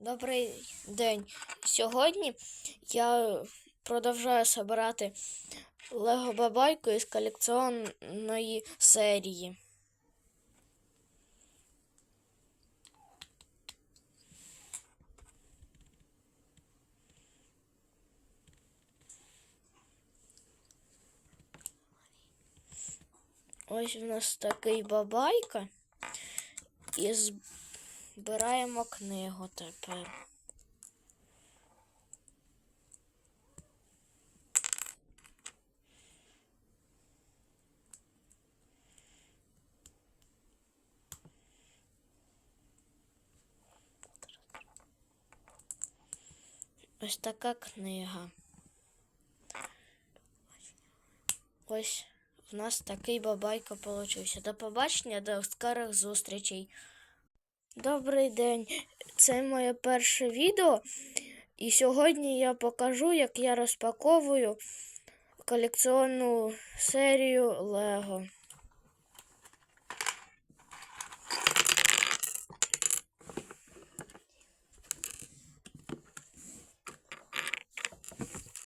Добрий день. Сьогодні я продовжую збирати Лего Бабайку із колекціонної серії. Ось у нас такий бабайка. І збираємо книгу тепер. Ось така книга. Ось в нас такий бабайка получився. До побачення, до скорих зустрічей. Добрий день. Це моє перше відео. І сьогодні я покажу, як я розпаковую колекціонну серію Лего.